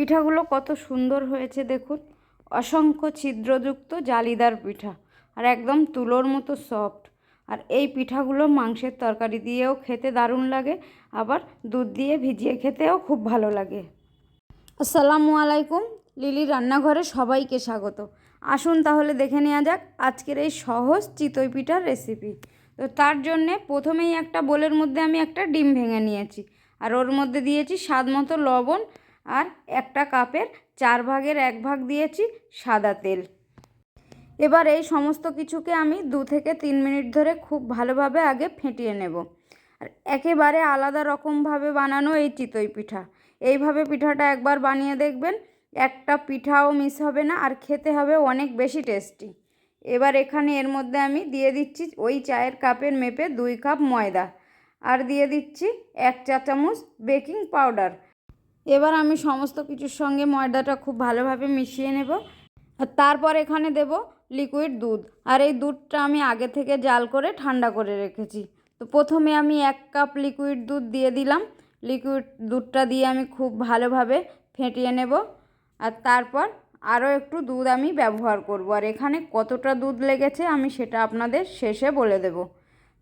পিঠাগুলো কত সুন্দর হয়েছে দেখুন। অসংখ্য ছিদ্রযুক্ত জালিদার পিঠা আর একদম তুলোর মতো সফট আর এই পিঠাগুলো মাংসের তরকারি দিয়েও খেতে দারুণ লাগে, আবার দুধ দিয়ে ভিজিয়ে খেতেও খুব ভালো লাগে। আসসালামু আলাইকুম, লিলি রান্নাঘরে সবাইকে স্বাগত। আসুন তাহলে দেখে নেওয়া যাক আজকের এই সহজ চিতই পিঠার রেসিপি তো তার জন্যে প্রথমেই একটা বোলের মধ্যে আমি একটা ডিম ভেঙে নিয়েছি। আর ওর মধ্যে দিয়েছি স্বাদ মতো লবণ আর একটা কাপের চার ভাগের এক ভাগ দিয়েছি সাদা তেল। এবার এই সমস্ত কিছুকে আমি দু থেকে তিন মিনিট ধরে খুব ভালোভাবে আগে ফেটিয়ে নেব। আর একেবারে আলাদা রকমভাবে বানানো এই চিতই পিঠা। এইভাবে পিঠাটা একবার বানিয়ে দেখবেন, একটা পিঠাও মিস হবে না আর খেতে হবে অনেক বেশি টেস্টি। এবার এখানে এর মধ্যে আমি দিয়ে দিচ্ছি ওই চায়ের কাপের মেপে দুই কাপ ময়দা। আর দিয়ে দিচ্ছি এক চা চামচ বেকিং পাউডার। এবার আমি সমস্ত কিছুর সঙ্গে ময়দাটা খুব ভালোভাবে মিশিয়ে নেব। আর তারপর এখানে দেব লিকুইড দুধ। আর এই দুধটা আমি আগে থেকে জাল করে ঠান্ডা করে রেখেছি। তো প্রথমে আমি এক কাপ লিকুইড দুধ দিয়ে দিলাম। লিকুইড দুধটা দিয়ে আমি খুব ভালোভাবে ফেটিয়ে নেব। আর তারপর আরও একটু দুধ আমি ব্যবহার করব। আর এখানে কতটা দুধ লেগেছে আমি সেটা আপনাদের শেষে বলে দেব।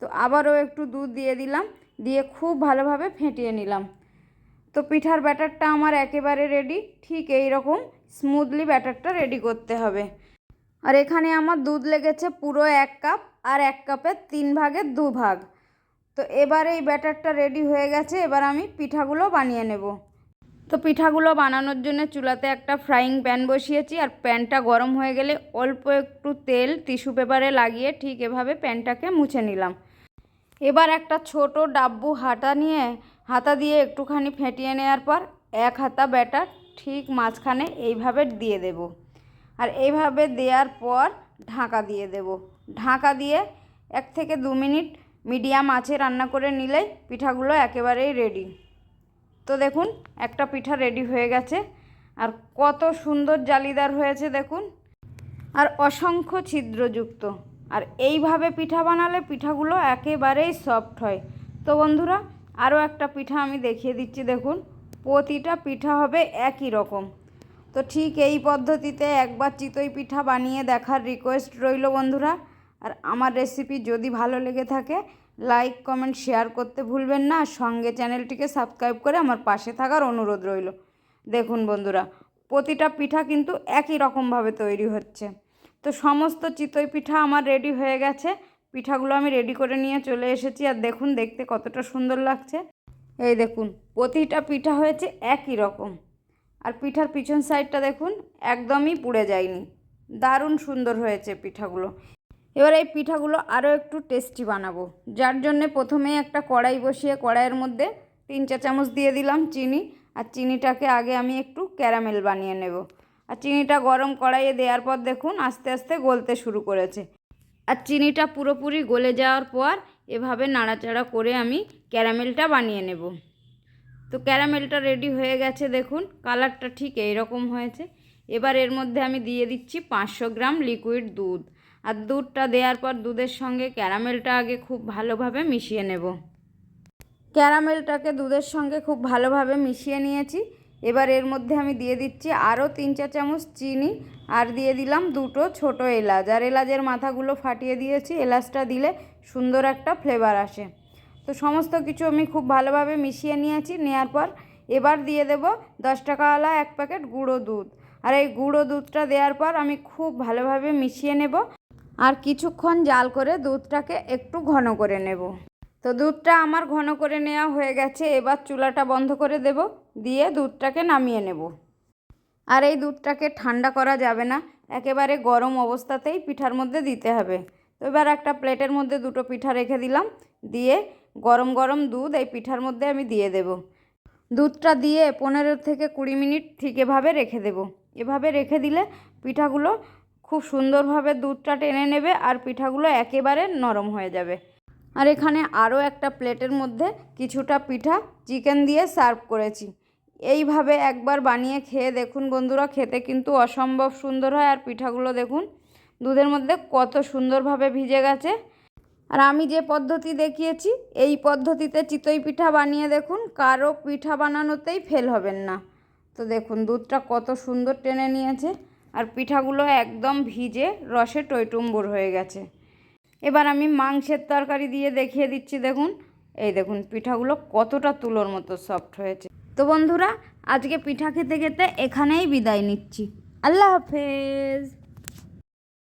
তো আবারও একটু দুধ দিয়ে দিলাম। দিয়ে খুব ভালোভাবে ফেটিয়ে নিলাম। তো পিঠার ব্যাটারটা আমার একেবারে রেডি ঠিক এই রকম স্মুথলি ব্যাটারটা রেডি করতে হবে। আর এখানে আমার দুধ লেগেছে পুরো এক কাপ আর এক কাপের তিন ভাগের দু ভাগ। তো এবার এই ব্যাটারটা রেডি হয়ে গেছে, এবার আমি পিঠাগুলো বানিয়ে নেব। তো পিঠাগুলো বানানোর জন্য চুলাতে একটা ফ্রাইং প্যান বসিয়েছি, আর প্যানটা গরম হয়ে গেলে অল্প একটু তেল টিস্যু পেপারে লাগিয়ে ঠিক এভাবে প্যানটাকে মুছে নিলাম। এবার একটা ছোট ডাব্বু হাতা নিয়ে হাতা দিয়ে একটুখানি ফেটিয়ে নেওয়ার পর এক হাতা ব্যাটার ঠিক মাঝখানে এইভাবে দিয়ে দেব। আর এইভাবে দেওয়ার পর ঢাকা দিয়ে দেব। ঢাকা দিয়ে এক থেকে দু মিনিট মিডিয়াম আঁচে রান্না করে নিলেই পিঠাগুলো একেবারেই রেডি তো দেখুন, একটা পিঠা রেডি হয়ে গেছে। আর কত সুন্দর জালিদার হয়েছে দেখুন। আর অসংখ্য ছিদ্রযুক্ত। আর এইভাবে পিঠা বানালে পিঠাগুলো একেবারেই সফট হয়। তো বন্ধুরা আরও একটা পিঠা আমি দেখিয়ে দিচ্ছি, দেখুন। প্রতিটা পিঠা হবে একই রকম। তো ঠিক এই পদ্ধতিতে একবার চিতই পিঠা বানিয়ে দেখার রিকোয়েস্ট রইল বন্ধুরা। আর আমার রেসিপি যদি ভালো লেগে থাকে লাইক কমেন্ট শেয়ার করতে ভুলবেন না। সঙ্গে চ্যানেলটিকে সাবস্ক্রাইব করে আমার পাশে থাকার অনুরোধ রইল। দেখুন বন্ধুরা, প্রতিটা পিঠা কিন্তু একই রকমভাবে তৈরি হচ্ছে। তো সমস্ত চিতই পিঠা আমার রেডি হয়ে গেছে। পিঠাগুলো আমি রেডি করে নিয়ে চলে এসেছি আর দেখুন, দেখতে কতটা সুন্দর লাগছে। এই দেখুন, প্রতিটা পিঠা হয়েছে একই রকম। আর পিঠার পিছন সাইডটা দেখুন, একদমই পুড়ে যায়নি। দারুণ সুন্দর হয়েছে পিঠাগুলো। এবার এই পিঠাগুলো আরও একটু টেস্টি বানাবো। যার জন্যে প্রথমেই একটা কড়াই বসিয়ে, কড়াইয়ের মধ্যে তিন চা চামচ দিয়ে দিলাম চিনি। আর চিনিটাকে আগে আমি একটু ক্যারামেল বানিয়ে নেব। আর চিনিটা গরম কড়াইয়ে দেওয়ার পর দেখুন, আস্তে আস্তে গলতে শুরু করেছে। আর চিনিটা পুরোপুরি গলে যাওয়ার পর এভাবে নাড়াচাড়া করে আমি ক্যারামেলটা বানিয়ে নেব। তো ক্যারামেলটা রেডি হয়ে গেছে দেখুন, কালারটা ঠিক এই রকম হয়েছে। এবার এর মধ্যে আমি দিয়ে দিচ্ছি পাঁচশো গ্রাম লিকুইড দুধ। আর দুধটা দেওয়ার পর দুধের সঙ্গে ক্যারামেলটা আগে খুব ভালোভাবে মিশিয়ে নেব। ক্যারামেলটাকে দুধের সঙ্গে খুব ভালোভাবে মিশিয়ে নিয়েছি। এবার এর মধ্যে আমি দিয়ে দিচ্ছি আরও তিন চা চামচ চিনি আর দিয়ে দিলাম দুটো ছোট এলাচ। আর এলাচের মাথাগুলো ফাটিয়ে দিয়েছি, এলাচটা দিলে সুন্দর একটা ফ্লেভার আসে। তো সমস্ত কিছু আমি খুব ভালোভাবে মিশিয়ে নিয়েছি নেওয়ার পর এবার দিয়ে দেব দশ টাকাওয়ালা এক প্যাকেট গুঁড়ো দুধ। আর এই গুঁড়ো দুধটা দেওয়ার পর আমি খুব ভালোভাবে মিশিয়ে নেব আর কিছুক্ষণ জাল করে দুধটাকে একটু ঘন করে নেব। তো দুধটা আমার ঘন করে নেওয়া হয়ে গেছে, এবার চুলাটা বন্ধ করে দেব, দিয়ে দুধটাকে নামিয়ে নেব। আর এই দুধটাকে ঠান্ডা করা যাবে না, একেবারে গরম অবস্থাতেই পিঠার মধ্যে দিতে হবে। তো এবার একটা প্লেটের মধ্যে দুটো পিঠা রেখে দিলাম, দিয়ে গরম গরম দুধ এই পিঠার মধ্যে আমি দিয়ে দেব। দুধটা দিয়ে পনেরো থেকে কুড়ি মিনিট ঠিক এভাবে রেখে দেব। এভাবে রেখে দিলে পিঠাগুলো খুব সুন্দরভাবে দুধটা টেনে নেবে আর পিঠাগুলো একেবারে নরম হয়ে যাবে। আর এখানে আরও একটা প্লেটের মধ্যে কিছুটা পিঠা চিকেন দিয়ে সার্ভ করেছি। এইভাবে একবার বানিয়ে খেয়ে দেখুন বন্ধুরা, খেতে কিন্তু অসম্ভব সুন্দর হয়। আর পিঠাগুলো দেখুন, দুধের মধ্যে কত সুন্দরভাবে ভিজে গেছে। আর আমি যে পদ্ধতি দেখিয়েছি, এই পদ্ধতিতে চিতই পিঠা বানিয়ে দেখুন, কারও পিঠা বানানোতেই ফেল হবেন না। তো দেখুন, দুধটা কত সুন্দর টেনে নিয়েছে। আর পিঠাগুলো একদম ভিজে রসে টইটুম্বুর হয়ে গেছে। এবার আমি মাংসের তরকারি দিয়ে দেখিয়ে দিচ্ছি, দেখুন। এই দেখুন, পিঠাগুলো কতটা তুলোর মতো সফট হয়েছে। তো বন্ধুরা, আজকে পিঠা খেতে খেতে এখানেই বিদায় নিচ্ছি। আল্লাহ হাফেজ।